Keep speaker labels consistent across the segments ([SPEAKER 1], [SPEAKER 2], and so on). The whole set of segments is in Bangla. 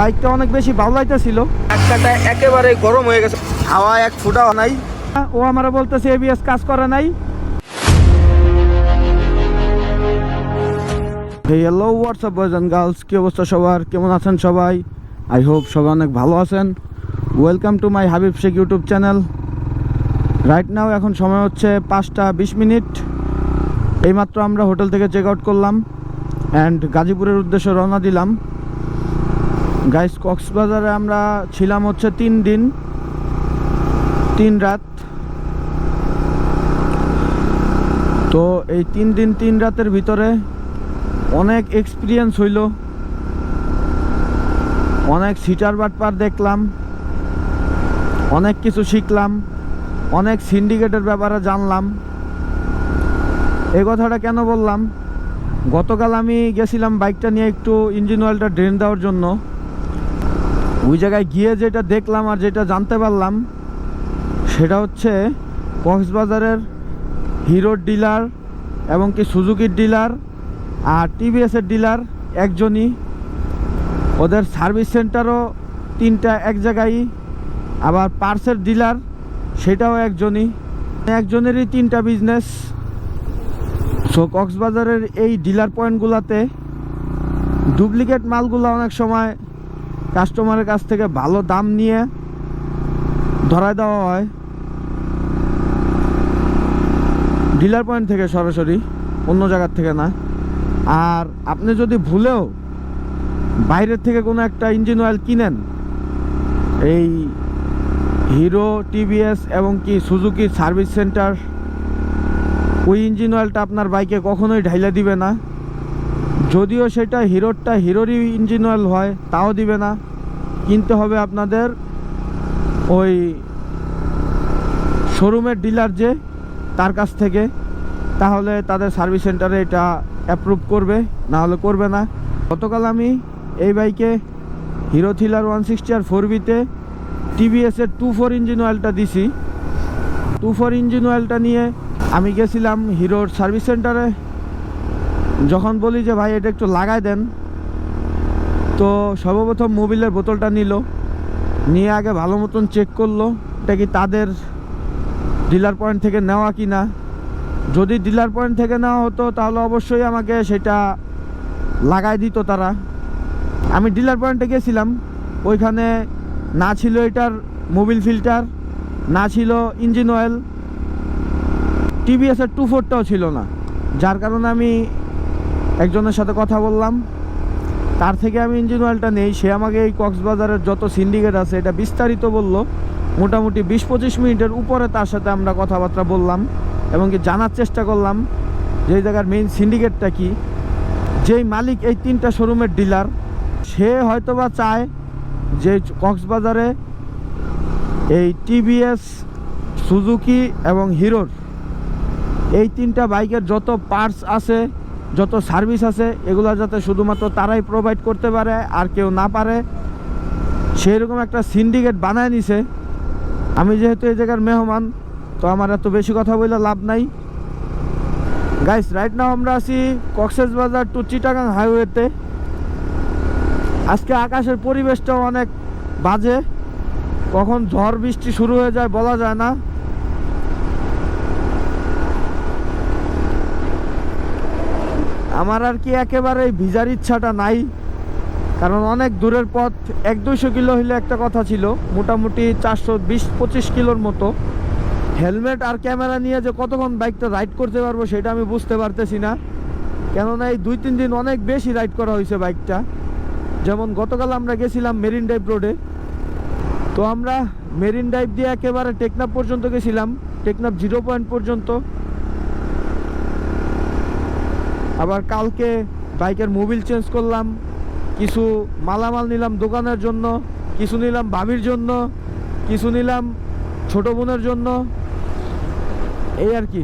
[SPEAKER 1] বাইকটা অনেক বেশি বাউলাইতেছিল
[SPEAKER 2] চাকাটা একেবারে গরম হয়ে গেছে। হাওয়া এক ফুটাও নাই।
[SPEAKER 1] ও আমার বলতেছে এবিএস কাজ করে নাই। Hello WhatsApp boys and girls কী অবস্থা সবার? কেমন আছেন সবাই? আই হোপ সবাই অনেক ভালো আছেন। Welcome to my Habib Sheikh YouTube channel right now এখন সময় হচ্ছে পাঁচটা বিশ মিনিট। এইমাত্র আমরা হোটেল থেকে চেক আউট করলাম অ্যান্ড গাজীপুরের উদ্দেশ্যে রওনা দিলাম। গাইস কক্সবাজারে আমরা ছিলাম হচ্ছে তিন দিন, তিন রাত। তো এই তিন দিন, তিন রাতের ভিতরে অনেক এক্সপিরিয়েন্স হইল। অনেক সিটার বাটপার দেখলাম। অনেক কিছু শিখলাম। অনেক সিন্ডিকেটের ব্যাপারে জানলাম। এই কথাটা কেন বললাম? গতকাল আমি গেছিলাম বাইকটা নিয়ে একটু ইঞ্জিন অয়েলটা ড্রেন দেওয়ার জন্য। ওই জায়গায় গিয়ে যেটা দেখলাম আর যেটা জানতে পারলাম, সেটা হচ্ছে কক্সবাজারের হিরোর ডিলার এবং কি সুজুকির ডিলার আর টিভিএসের ডিলার একজনই। ওদের সার্ভিস সেন্টারও তিনটা এক জায়গায়, আবার পার্সের ডিলার সেটাও একজনই। একজনেরই তিনটা বিজনেস সো কক্সবাজারের এই ডিলার পয়েন্টগুলোতে ডুপ্লিকেট মালগুলো অনেক সময় কাস্টমারের কাছ থেকে ভালো দাম নিয়ে ধরায় দেওয়া হয়। ডিলার পয়েন্ট থেকে সরাসরি, অন্য জায়গার থেকে না। আর আপনি যদি ভুলেও বাইরের থেকে কোনো একটা ইঞ্জিন অয়েল কিনেন, এই হিরো টিভিএস এবং কি সুজুকি সার্ভিস সেন্টার, ওই ইঞ্জিন অয়েলটা আপনার বাইকে কখনোই ঢাইলা দিবে না। যদিও সেটা হিরোরটা হিরোরই ইঞ্জিন অয়েল হয়, তাও দিবে না। কিনতে হবে আপনাদের ওই শোরুমের ডিলার যে, তার কাছ থেকে। তাহলে তাদের সার্ভিস সেন্টারে এটা অ্যাপ্রুভ করবে, না হলে করবে না। গতকাল আমি এই বাইকে হিরো থ্রিলার ওয়ান সিক্সটি আর ফোর বিতে টিভিএসের টু ফোর ইঞ্জিন অয়েলটা দিছি। টু ফোর ইঞ্জিন অয়েলটা নিয়ে আমি গেছিলাম হিরোর সার্ভিস সেন্টারে যখন বলি যে, ভাই, এটা একটু লাগাই দেন, তো সর্বপ্রথম মোবিলের বোতলটা নিল। নিয়ে আগে ভালো মতন চেক করল, এটা কি তাদের ডিলার পয়েন্ট থেকে নেওয়া কি না যদি ডিলার পয়েন্ট থেকে নেওয়া হতো, তাহলে অবশ্যই আমাকে সেটা লাগাই দিত তারা। আমি ডিলার পয়েন্টে গেছিলাম, ওইখানে না ছিল এটার মোবিল ফিল্টার, না ছিল ইঞ্জিন অয়েল, টিভিএসের টু ফোরটাও ছিল না। যার কারণে আমি একজনের সাথে কথা বললাম। তার থেকে আমি ইঞ্জিন অয়েলটা নেই। সে আমাকে এই কক্সবাজারের যত সিন্ডিকেট আছে, এটা বিস্তারিত বলল। মোটামুটি বিশ পঁচিশ মিনিটের উপরে তার সাথে আমরা কথাবার্তা বললাম এবং কি জানার চেষ্টা করলাম যে এই জায়গার মেইন সিন্ডিকেটটা কি। যেই মালিক এই তিনটা শোরুমের ডিলার সে হয়তোবা চায় যে কক্সবাজারে এই টিভিএস সুজুকি এবং হিরোর এই তিনটা বাইকের যত পার্টস আছে যত সার্ভিস আছে, এগুলো যাতে শুধুমাত্র তারাই প্রোভাইড করতে পারে আর কেউ না পারে সেই রকম একটা সিন্ডিকেট বানায় নিছে। আমি যেহেতু এই জায়গার মেহমান, তো আমার এত বেশি কথা বলে লাভ নাই। গাইস রাইট নাও আমরা আছি কক্সেস বাজার টু চিটাগাং হাইওয়েতে আজকে আকাশের পরিবেশটাও অনেক বাজে। কখন ঝড়, বৃষ্টি শুরু হয়ে যায় বলা যায় না। আমার আর কি একেবারে ভিজার ইচ্ছাটা নাই। কারণ অনেক দূরের পথ, এক দুইশো কিলো হইলে একটা কথা ছিল, মোটামুটি চারশো বিশ, পঁচিশ কিলোর মতো। হেলমেট আর ক্যামেরা নিয়ে যে কতক্ষণ বাইকটা রাইড করতে পারব সেটা আমি বুঝতে পারতেছি না। কেননা এই দুই তিন দিন অনেক বেশি রাইড করা হয়েছে বাইকটা। যেমন গতকাল আমরা গেছিলাম মেরিন ড্রাইভ রোডে। তো আমরা মেরিন ড্রাইভ দিয়ে একেবারে টেকনাফ পর্যন্ত গেছিলাম। টেকনাফ জিরো পয়েন্ট পর্যন্ত। আবার কালকে বাইকের মোবিল চেঞ্জ করলাম, কিছু মালামাল নিলাম দোকানের জন্য, কিছু নিলাম ভাবির জন্য, কিছু নিলাম ছোট বোনের জন্য, এই আর কি।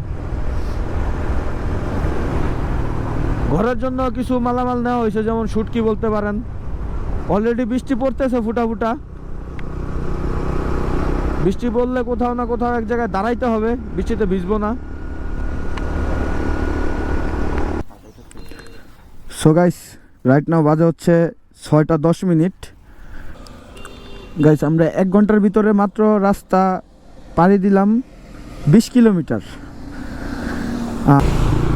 [SPEAKER 1] ঘরের জন্য কিছু মালামাল নেওয়া হয়েছে, যেমন শুটকি বলতে পারেন। অলরেডি বৃষ্টি পড়তেছে ফুটা ফুটা। বৃষ্টি পড়লে কোথাও না কোথাও এক জায়গায় দাঁড়াইতে হবে, বৃষ্টিতে ভিজবো না। সো গাইস রাইট নাও বাজে হচ্ছে ছয়টা দশ মিনিট। গাইস আমরা এক ঘণ্টার ভিতরে মাত্র রাস্তা পাড়ি দিলাম বিশ কিলোমিটার।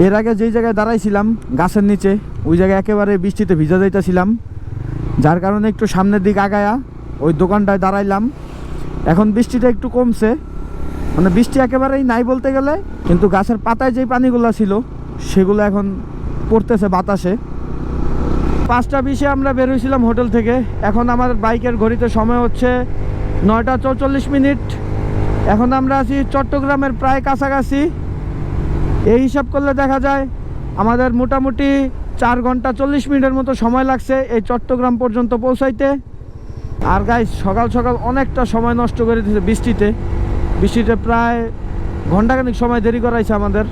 [SPEAKER 1] এর আগে যেই জায়গায় দাঁড়াইছিলাম, গাছের নিচে, ওই জায়গায় একেবারে বৃষ্টিতে ভিজা যাইতেছিলাম। যার কারণে একটু সামনের দিক আগায়া ওই দোকানটায় দাঁড়াইলাম। এখন বৃষ্টিটা একটু কমছে। মানে বৃষ্টি একেবারেই নাই বলতে গেলে, কিন্তু গাছের পাতায় যেই পানিগুলো ছিল, সেগুলো এখন পড়তেছে বাতাসে। পাঁচটা বিশে আমরা বের হয়েছিলাম হোটেল থেকে। এখন আমার বাইকের ঘড়িতে সময় হচ্ছে নয়টা চৌচল্লিশ মিনিট। এখন আমরা আছি চট্টগ্রামের প্রায় কাছাকাছি। এই হিসাব করলে দেখা যায় আমাদের মোটামুটি চার ঘণ্টা চল্লিশ মিনিটের মতো সময় লাগছে এই চট্টগ্রাম পর্যন্ত পৌঁছাইতে। আর গাই সকাল সকাল অনেকটা সময় নষ্ট করে দিয়েছে বৃষ্টিতে। বৃষ্টিতে প্রায় ঘন্টাখানিক সময় দেরি করাইছে আমাদের।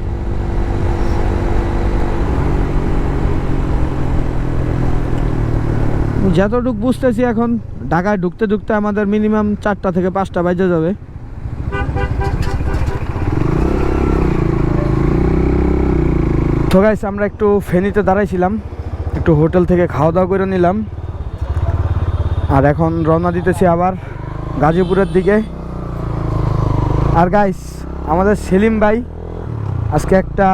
[SPEAKER 1] যতটুক বুঝতেছি এখন, ঢাকায় ঢুকতে ঢুকতে আমাদের মিনিমাম চারটা থেকে পাঁচটা বাজে যাবে। তো গাইস আমরা একটু ফেনীতে দাঁড়াইছিলাম, একটু হোটেল থেকে খাওয়া দাওয়া করে নিলাম। আর এখন রওনা দিতেছি আবার গাজীপুরের দিকে। আর গাইস আমাদের সেলিম ভাই আজকে একটা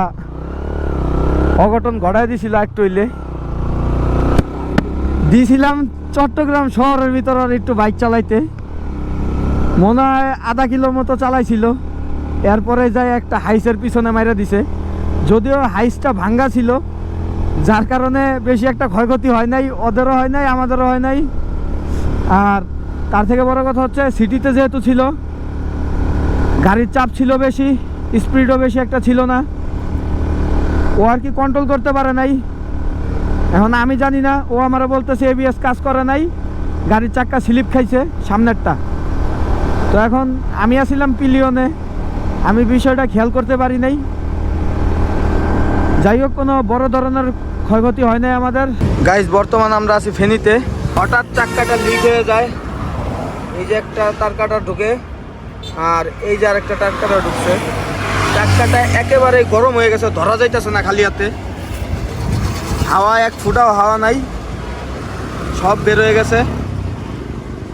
[SPEAKER 1] অঘটন ঘটায় দিছিল একটু হইলে। দিয়েছিলাম চট্টগ্রাম শহরের ভিতর একটু বাইক চালাইতে। মনে হয় আধা কিলো মতো চালাইছিল। এরপরে যায় একটা হাইসের পিছনে মাইরা দিছে। যদিও হাইসটা ভাঙ্গা ছিল, যার কারণে বেশি একটা ক্ষয়ক্ষতি হয় নাই, ওদেরও হয় নাই, আমাদেরও হয় নাই। আর তার থেকে বড় কথা হচ্ছে, সিটিতে যেহেতু ছিল, গাড়ির চাপ ছিল বেশি, স্পিডও বেশি একটা ছিল না। ও আর কি কন্ট্রোল করতে পারে নাই। এখন আমি জানি না, ও আমারও বলতেছে এবিএস কাজ করে নাই, গাড়ির চাক্কা স্লিপ খাইছে সামনেরটা। তো এখন আমি আসছিলাম পিলিয়নে, আমি বিষয়টা খেয়াল করতে পারি নাই। যাই হোক, কোনো বড় ধরনের ক্ষয়ক্ষতি হয় নাই আমাদের।
[SPEAKER 2] গাইস বর্তমান আমরা আছি ফেনীতে। হঠাৎ চাক্কাটা লিক হয়ে যায়। এই যে একটা তার কাটা ঢুকে, আর এই যে আরেকটা তার কাটা ঢুকছে। চাক্কাটা একেবারে গরম হয়ে গেছে, ধরা যাইতেছে না খালি হাতে। হাওয়া এক ফুটাও হাওয়া নাই। সব বের হয়ে গেছে।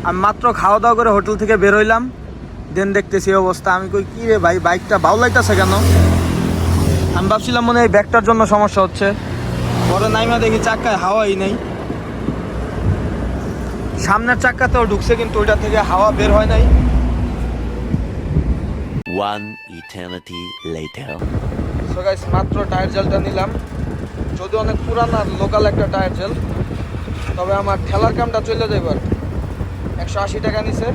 [SPEAKER 2] আমি মাত্র খাওয়া দাওয়া করে হোটেল থেকে বের হইলাম। দেন দেখতেছি অবস্থা। আমি কই কি রে ভাই বাইকটা বাউলাইতেছে কেন? আমি ভাবছিলাম মনে হয় এই ব্যাগটার জন্য সমস্যা হচ্ছে। পরে নাইমা দেখি চাক্কায় হাওয়াই নেই। সামনের চাক্কাতেও ঢুকছে কিন্তু ওইটা থেকে হাওয়া বের হয় নাই।
[SPEAKER 3] One eternity later.
[SPEAKER 2] So guys মাত্র টায়ার জেলটা নিলাম। যদি অনেক পুরান আর লোকাল একটা টায়ার জেল তবে আমার ঠেলার কামটা চলে যাইবার একশো আশি টাকা নিছে।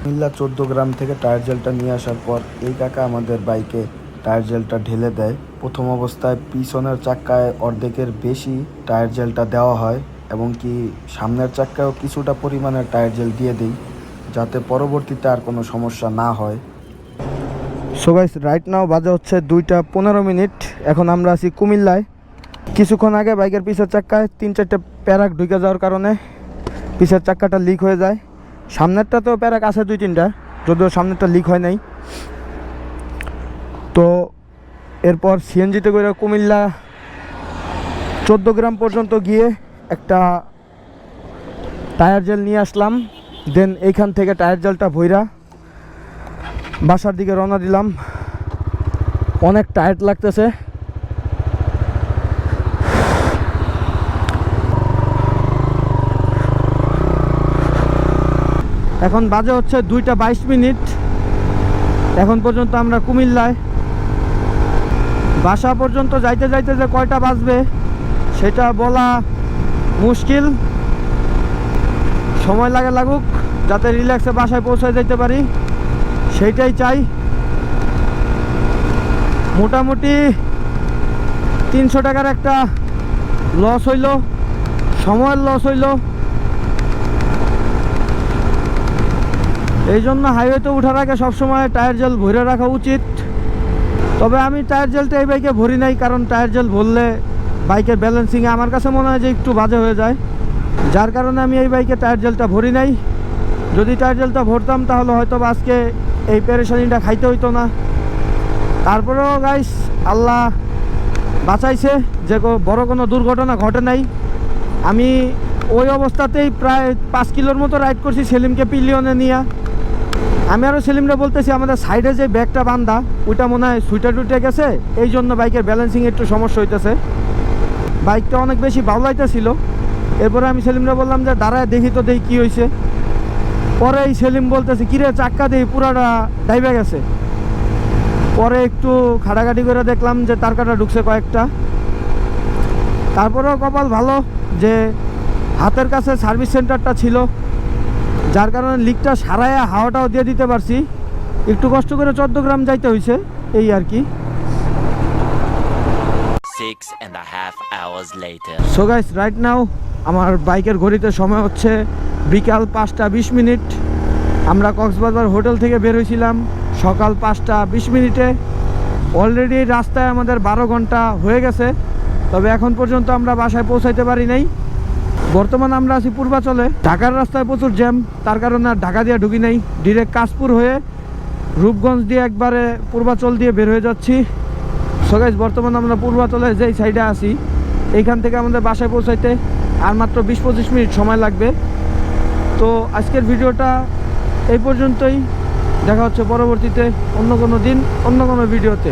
[SPEAKER 1] কুমিল্লা চোদ্দ গ্রাম থেকে টায়ার জেলটা নিয়ে আসার পর এই কাকা আমাদের বাইকে টায়ার জেলটা ঢেলে দেয়। প্রথম অবস্থায় পিছনের চাক্কায় অর্ধেকের বেশি টায়ার জেলটা দেওয়া হয় এবং কি সামনের চাক্কায়ও কিছুটা পরিমাণের টায়ার জেল দিয়ে দিই যাতে পরবর্তীতে আর কোনো সমস্যা না হয়। সো গাইস রাইট নাও বাজে হচ্ছে দুইটা পনেরো মিনিট। এখন আমরা আছি কুমিল্লায়। কিছুক্ষণ আগে বাইকের পিছের চাক্কায় তিন চারটে প্যারাক ঢুকে যাওয়ার কারণে পিছের চাক্কাটা লিক হয়ে যায়। সামনেরটা তো প্যারাক আছে দুই তিনটা, যদিও সামনেরটা লিক হয় নাই। তো এরপর সিএনজিতে করে কুমিল্লা চোদ্দ গ্রাম পর্যন্ত গিয়ে একটা টায়ার জেল নিয়ে আসলাম। দেন এইখান থেকে টায়ার জেলটা ভইরা বাসার দিকে রওনা দিলাম। অনেক টায়ার্ড লাগতেছে। এখন বাজে হচ্ছে দুইটা বাইশ মিনিট। এখন পর্যন্ত আমরা কুমিল্লায়। বাসা পর্যন্ত যাইতে যাইতে যে কয়টা বাজবে, সেটা বলা মুশকিল। সময় লাগে লাগুক, যাতে রিল্যাক্সে বাসায় পৌঁছে যেতে পারি। সেইটাই চাই। মোটামুটি তিনশো টাকার একটা লস হইল, সময়ের লস হইল। এই জন্য হাইওয়েতে ওঠার আগে সবসময় টায়ার জেল ভরে রাখা উচিত। তবে আমি টায়ার জেলটা এই বাইকে ভরি নাই, কারণ টায়ার জেল ভরলে বাইকের ব্যালেন্সিংয়ে আমার কাছে মনে হয় যে একটু বাজে হয়ে যায়। যার কারণে আমি এই বাইকে টায়ার জেলটা ভরি নাই। যদি টায়ার জেলটা ভরতাম তাহলে হয়তো আজকে এই পেরেশানিটা খাইতে হইতো না। তারপরেও গাইস আল্লাহ বাঁচাইছে, যে বড় কোনো দুর্ঘটনা ঘটে নাই। আমি ওই অবস্থাতেই প্রায় পাঁচ কিলোর মতো রাইড করছি সেলিমকে পিলিয়নে নিয়ে। আমি আরও সেলিমরা বলতেছি, আমাদের সাইডে যে ব্যাগটা বান্ধা, ওইটা মনে হয় সুইটা টুইটে গেছে, এই জন্য বাইকের ব্যালেন্সিং একটু সমস্যা হইতেছে। বাইকটা অনেক বেশি বাউলাইতেছিল। এরপরে আমি সেলিমরা বললাম যে, দাঁড়ায় দেখি তো দেখি কী হয়েছে পরে এই সেলিম বলতেছে কিরে চাক্কা দিয়ে পুরাটা ডাইবে গেছে। পরে একটু খাটাখাটি করে দেখলাম যে, তার কাটা ঢুকছে কয়েকটা। তারপরেও কপাল ভালো যে, হাতের কাছে সার্ভিস সেন্টারটা ছিল। যার কারণে লিকটা সারাইয়া হাওয়াটাও দিয়ে দিতে পারছি। একটু কষ্ট করে চোদ্দ গ্রাম যাইতে হয়েছে এই আর কি। সো গাইস রাইট নাও আমার বাইকের ঘড়িতে সময় হচ্ছে বিকাল পাঁচটা বিশ মিনিট। আমরা কক্সবাজার হোটেল থেকে বের হয়েছিলাম সকাল পাঁচটা বিশ মিনিটে। অলরেডি রাস্তায় আমাদের বারো ঘণ্টা হয়ে গেছে তবে এখন পর্যন্ত আমরা বাসায় পৌঁছাইতে পারি নাই। বর্তমানে আমরা আছি পূর্বাচলে। ঢাকার রাস্তায় প্রচুর জ্যাম, তার কারণে আর ঢাকা দিয়ে ঢুকি নাই। ডিরেক্ট কাশপুর হয়ে রূপগঞ্জ দিয়ে একবারে পূর্বাচল দিয়ে বের হয়ে যাচ্ছি। সো গাইস বর্তমানে আমরা পূর্বাচলে যেই সাইডে আছি, এইখান থেকে আমাদের বাসায় পৌঁছাইতে আর মাত্র বিশ পঁচিশ মিনিট সময় লাগবে। তো আজকের ভিডিওটা এই পর্যন্তই। দেখা হচ্ছে পরবর্তীতে অন্য কোনো দিন, অন্য কোনো ভিডিওতে।